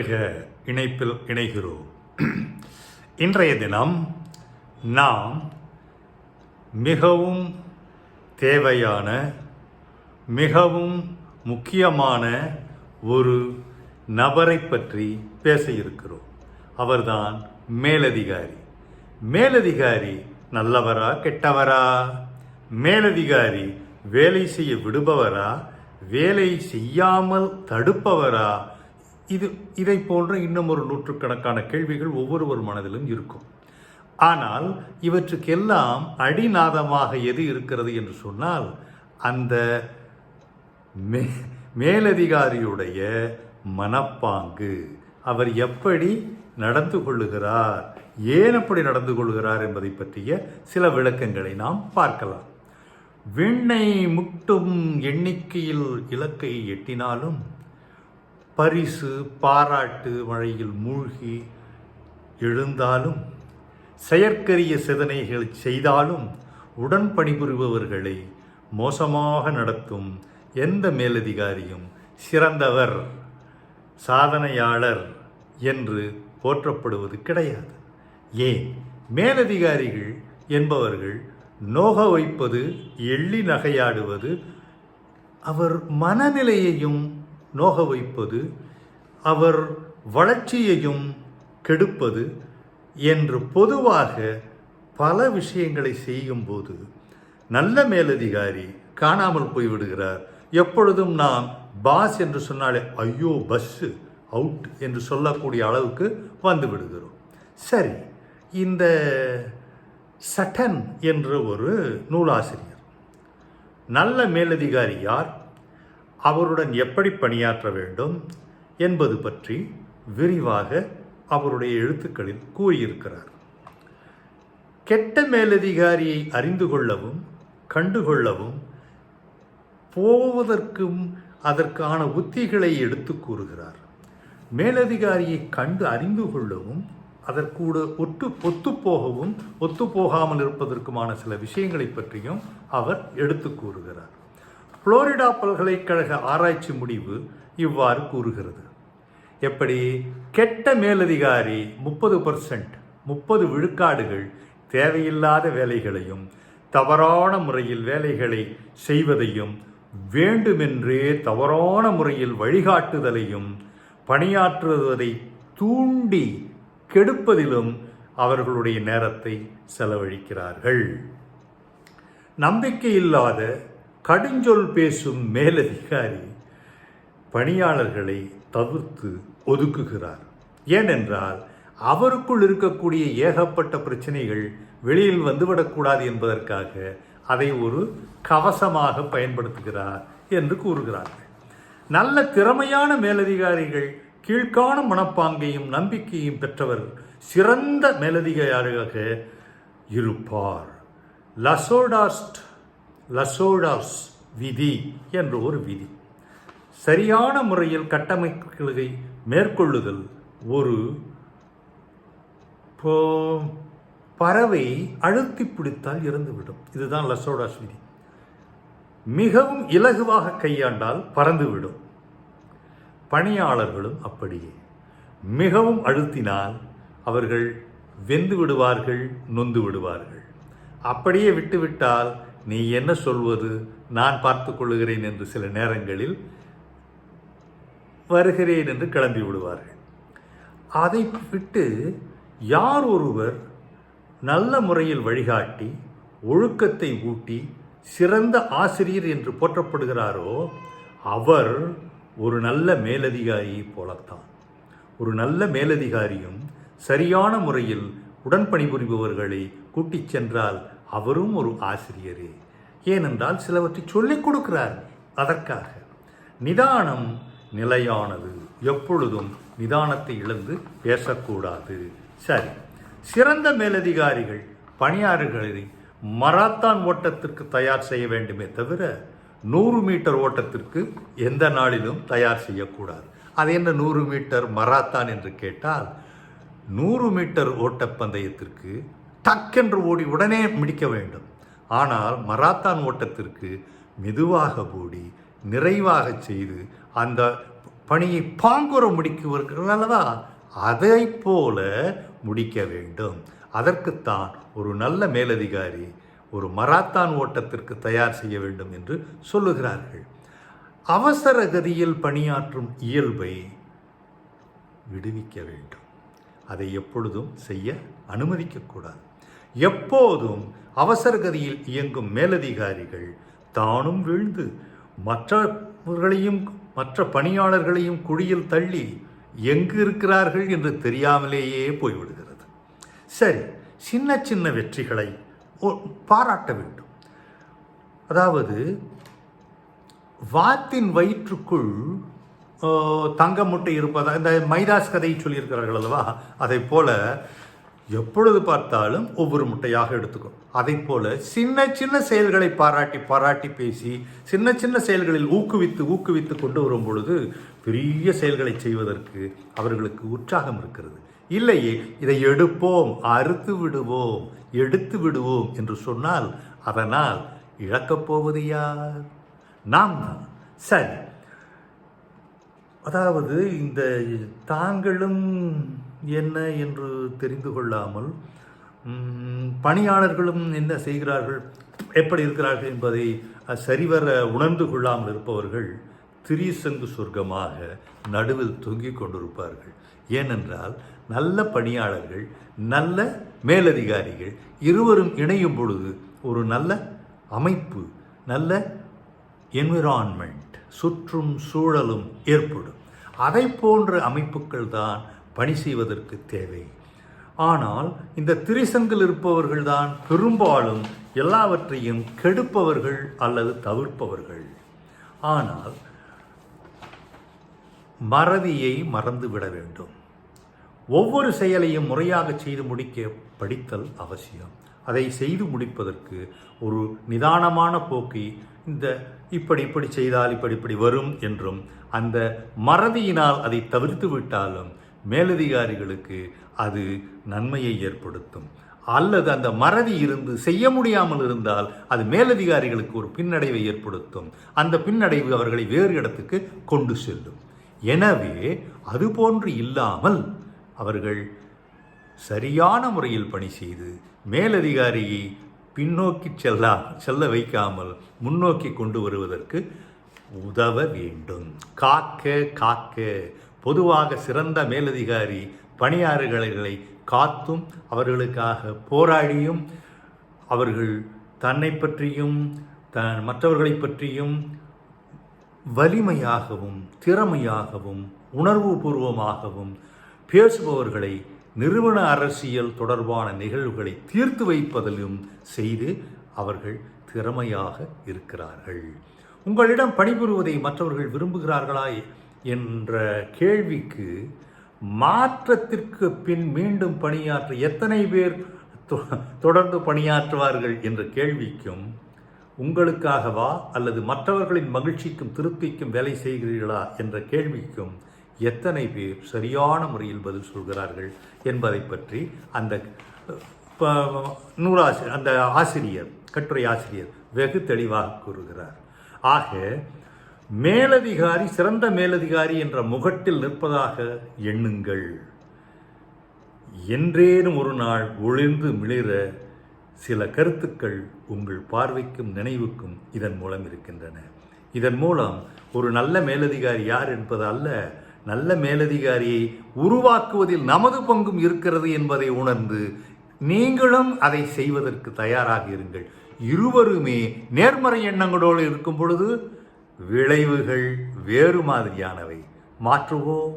வருக இணைப்பில் இணைகிறோம். இன்றைய தினம் நாம் மிகவும் தேவையான மிகவும் முக்கியமான ஒரு நபரை பற்றி பேச இருக்கிறோம் அவர்தான் மேலதிகாரி. மேலதிகாரி நல்லவரா கெட்டவரா? மேலதிகாரி வேலை செய்ய விடுபவரா? வேலை செய்யாமல் தடுப்பவரா? இது இதை போன்ற இன்னும் ஒரு நூற்றுக்கணக்கான கேள்விகள் ஒவ்வொருவர் மனதிலும் இருக்கும். ஆனால் இவற்றுக்கெல்லாம் அடிநாதமாக எது இருக்கிறது என்று சொன்னால் அந்த மே மேலதிகாரியுடைய மனப்பாங்கு. அவர் எப்படி நடந்து கொள்ளுகிறார்? ஏன் அப்படி நடந்து கொள்கிறார் என்பதை பற்றிய சில விளக்கங்களை நாம் பார்க்கலாம். விண்ணை முட்டும் எண்ணிக்கையில் இலக்கை எட்டினாலும் பரிசு பாராட்டு மழையில் மூழ்கி எழுந்தாலும் செயற்கரிய சிதனைகள் செய்தாலும் உடன் பணிபுரிபவர்களை மோசமாக நடத்தும் எந்த மேலதிகாரியும் சிறந்தவர் சாதனையாளர் என்று போற்றப்படுவது கிடையாது. ஏன்? மேலதிகாரிகள் என்பவர்கள் நோக வைப்பது எள்ளி நகையாடுவது அவர் மனநிலையையும் நோக வைப்பது அவர் வளர்ச்சியையும் கெடுப்பது என்று பொதுவாக பல விஷயங்களை செய்யும்போது நல்ல மேலதிகாரி காணாமல் போய்விடுகிறார். எப்பொழுதும் நாம் பாஸ் என்று சொன்னாலே ஐயோ பஸ்ஸு அவுட் என்று சொல்லக்கூடிய அளவுக்கு வந்து விடுகிறோம் சரி இந்த சட்டன் என்ற ஒரு நூலாசிரியர் நல்ல மேலதிகாரி யார்? அவருடன் எப்படி பணியாற்ற வேண்டும் என்பது பற்றி விரிவாக அவருடைய எழுத்துக்களில் கூறியிருக்கிறார். கெட்ட மேலதிகாரியை அறிந்து கொள்ளவும் கண்டுகொள்ளவும் போவதற்கும் அதற்கான உத்திகளை எடுத்து கூறுகிறார். மேலதிகாரியை கண்டு அறிந்து கொள்ளவும் அதற்கூட ஒட்டு ஒத்துப்போகவும் ஒத்துப்போகாமல் இருப்பதற்குமான சில விஷயங்களை பற்றியும் அவர் எடுத்து கூறுகிறார். புளோரிடா பல்கலைக்கழக ஆராய்ச்சி முடிவு இவ்வாறு கூறுகிறது. எப்படி? கெட்ட மேலதிகாரி முப்பது பர்சன்ட் முப்பது விழுக்காடுகள் தேவையில்லாத வேலைகளையும் தவறான முறையில் வேலைகளை செய்வதையும் வேண்டுமென்றே தவறான முறையில் வழிகாட்டுதலையும் பணியாற்றுவதை தூண்டி கெடுப்பதிலும் அவர்களுடைய நேரத்தை செலவழிக்கிறார்கள். நம்பிக்கையில்லாத கடுஞ்சொல் பேசும் மேலதிகாரி பணியாளர்களை தவிர்த்து ஒதுக்குகிறார். ஏனென்றால் அவருக்குள் இருக்கக்கூடிய ஏகப்பட்ட பிரச்சனைகள் வெளியில் வந்துவிடக்கூடாது என்பதற்காக அதை ஒரு கவசமாக பயன்படுத்துகிறார் என்று கூறுகிறார்கள். நல்ல திறமையான மேலதிகாரிகள் கீழ்காணும் மனப்பாங்கையும் நம்பிக்கையும் பெற்றவர் சிறந்த மேலதிகாரியாக இருப்பார். லசோடாஸ்ட் லசோடாஸ் விதி என்ற ஒரு விதி. சரியான முறையில் கட்டமைப்புகளை மேற்கொள்ளுதல் ஒரு பறவை அழுத்தி பிடித்தால் இறந்துவிடும். இதுதான் லசோடாஸ் விதி. மிகவும் இலகுவாக கையாண்டால் பறந்துவிடும். பணியாளர்களும் அப்படியே. மிகவும் அழுத்தினால் அவர்கள் வெந்து விடுவார்கள் நொந்து விடுவார்கள். அப்படியே விட்டுவிட்டால் நீ என்ன சொல்வது? நான் பார்த்து கொள்ளுகிறேன் என்று சில நேரங்களில் வருகிறேன் என்று கிளம்பி விடுவார்கள். அதை விட்டு யார் ஒருவர் நல்ல முறையில் வழிகாட்டி ஒழுக்கத்தை ஊட்டி சிறந்த ஆசிரியர் என்று போற்றப்படுகிறாரோ அவர் ஒரு நல்ல மேலதிகாரி போலத்தான். ஒரு நல்ல மேலதிகாரியும் சரியான முறையில் உடன் பணிபுரிபவர்களை கூட்டிச் சென்றால் அவரும் ஒரு ஆசிரியரே. ஏனென்றால் சிலவற்றை சொல்லிக் கொடுக்கிறார். அதற்காக. நிதானம் நிலையானது. எப்பொழுதும் நிதானத்தை இழந்து பேசக்கூடாது. சரி. சிறந்த மேலதிகாரிகள் பணியாளர்களை மராத்தான் ஓட்டத்திற்கு தயார் செய்ய வேண்டுமே தவிர நூறு மீட்டர் ஓட்டத்திற்கு எந்த நாளிலும் தயார் செய்யக்கூடாது. அது என்ன நூறு மீட்டர் மராத்தான் என்று கேட்டால் நூறு மீட்டர் ஓட்டப்பந்தயத்திற்கு டக்கென்று ஓடி உடனே முடிக்க வேண்டும். ஆனால் மராத்தான் ஓட்டத்திற்கு மெதுவாக ஓடி நிறைவாக செய்து அந்த பணியை பாங்குற முடிக்குவார்கள் அல்லவா அதை போல முடிக்க வேண்டும். அதற்குத்தான் ஒரு நல்ல மேலதிகாரி ஒரு மராத்தான் ஓட்டத்திற்கு தயார் செய்ய வேண்டும் என்று சொல்லுகிறார்கள். அவசர கதியில் பணியாற்றும் இயல்பை விடுவிக்க வேண்டும். அதை எப்பொழுதும் செய்ய அனுமதிக்கக்கூடாது எப்போதும் அவசரகதியில் இயங்கும் மேலதிகாரிகள் தானும் வீழ்ந்து மற்றவர்களையும் மற்ற பணியாளர்களையும் குழியில் தள்ளி எங்கு இருக்கிறார்கள் என்று தெரியாமலேயே போய்விடுகிறது. சரி சின்ன சின்ன வெற்றிகளை ஒ- பாராட்ட வேண்டும். அதாவது வாத்தின் வயிற்றுக்குள் தங்க முட்டை இருப்பதா இந்த மைதாஸ் கதையை சொல்லியிருக்கிறார்கள் அல்லவா? அதை போல எப்பொழுது பார்த்தாலும் ஒவ்வொரு முட்டையாக எடுத்துக்கும் அதை போல சின்ன சின்ன செயல்களை பாராட்டி பாராட்டி பேசி சின்ன சின்ன செயல்களில் ஊக்குவித்து ஊக்குவித்து கொண்டு வரும் பொழுது பெரிய செயல்களை செய்வதற்கு அவர்களுக்கு உற்சாகம் இருக்கிறது. இல்லையே இதை எடுப்போம் அறுத்து விடுவோம் எடுத்து விடுவோம் என்று சொன்னால் அதனால் இழக்கப் போவது யார்? நாம் தான். சரி. அதாவது இந்த தாங்களும் என்ன என்று தெரிந்து கொள்ளாமல் பணியாளர்களும் என்ன செய்கிறார்கள் எப்படி இருக்கிறார்கள் என்பதை சரிவர உணர்ந்து கொள்ளாமல் இருப்பவர்கள் திரிசங்கு சொர்க்கமாக நடுவில் தொங்கிக் கொண்டிருப்பார்கள். ஏனென்றால் நல்ல பணியாளர்கள் நல்ல மேலதிகாரிகள் இருவரும் இணையும் பொழுது ஒரு நல்ல அமைப்பு நல்ல என்விரான்மெண்ட் சுற்றும் சூழலும் ஏற்படும். அதை போன்ற அமைப்புகள் தான் பணி செய்வதற்கு தேவை. ஆனால் இந்த திரிசங்கில் இருப்பவர்கள்தான் பெரும்பாலும் எல்லாவற்றையும் கெடுப்பவர்கள் அல்லது தவிர்ப்பவர்கள். ஆனால் மறதியை மறந்துவிட வேண்டும். ஒவ்வொரு செயலையும் முறையாக செய்து முடிக்க படித்தல் அவசியம். அதை செய்து முடிப்பதற்கு ஒரு நிதானமான போக்கை இந்த இப்படி இப்படி செய்தால் இப்படி இப்படி வரும் என்றும் அந்த மறதியினால் அதை தவிர்த்து விட்டாலும் மேலதிகாரிகளுக்கு அது நன்மையை ஏற்படுத்தும். அல்லது அந்த மறதி இருந்து செய்ய முடியாமல் இருந்தால் அது மேலதிகாரிகளுக்கு ஒரு பின்னடைவை ஏற்படுத்தும். அந்த பின்னடைவு அவர்களை வேறு இடத்துக்கு கொண்டு செல்லும். எனவே அதுபோன்று இல்லாமல் அவர்கள் சரியான முறையில் பணி செய்து மேலதிகாரியை பின்னோக்கி செல்லா செல்ல வைக்காமல் முன்னோக்கி கொண்டு வருவதற்கு உதவ வேண்டும். காக்க காக்க. பொதுவாக சிறந்த மேலதிகாரி பணியாளர்களை காத்தும் அவர்களுக்காக போராடியும் அவர்கள் தன்னை பற்றியும் த மற்றவர்களை பற்றியும் வலிமையாகவும் திறமையாகவும் உணர்வுபூர்வமாகவும் பேசுபவர்களை நிறுவன அரசியல் தொடர்பான நிகழ்வுகளை தீர்த்து வைப்பதிலும் செய்து அவர்கள் திறமையாக இருக்கிறார்கள். உங்களிடம் பணிபுரிவதை மற்றவர்கள் விரும்புகிறார்களா? என்ற கேள்விக்கு மாற்றத்திற்கு பின் மீண்டும் பணியாற்ற எத்தனை பேர் தொ- தொடர்ந்து பணியாற்றுவார்கள் என்ற கேள்விக்கும் உங்களுக்காகவா அல்லது மற்றவர்களின் மகிழ்ச்சிக்கும் திருப்திக்கும் வேலை செய்கிறீர்களா என்ற கேள்விக்கும் எத்தனை பேர் சரியான முறையில் பதில் சொல்கிறார்கள் என்பதை பற்றி அந்த ப- நூலாசிரியர் அந்த ஆசிரியர் கட்டுரை ஆசிரியர் வெகு தெளிவாக கூறுகிறார். ஆக மேலதிகாரி சிறந்த மேலதிகாரி என்ற முகட்டில் நிற்பதாக எண்ணுங்கள். என்றேனும் ஒரு நாள் ஒளிர்ந்து மிளிர சில கருத்துக்கள் உங்கள் பார்வைக்கும் நினைவுக்கும் இதன் மூலம் இருக்கின்றன. இதன் மூலம் ஒரு நல்ல மேலதிகாரி யார் என்பது அல்ல நல்ல மேலதிகாரியை உருவாக்குவதில் நமது பங்கும் இருக்கிறது என்பதை உணர்ந்து நீங்களும் அதை செய்வதற்கு தயாராக இருங்கள். இருவருமே நேர்மறை எண்ணங்களோடு இருக்கும் பொழுது விளைவுகள் வேறு மாதிரியானவை. மாற்றுவோம்.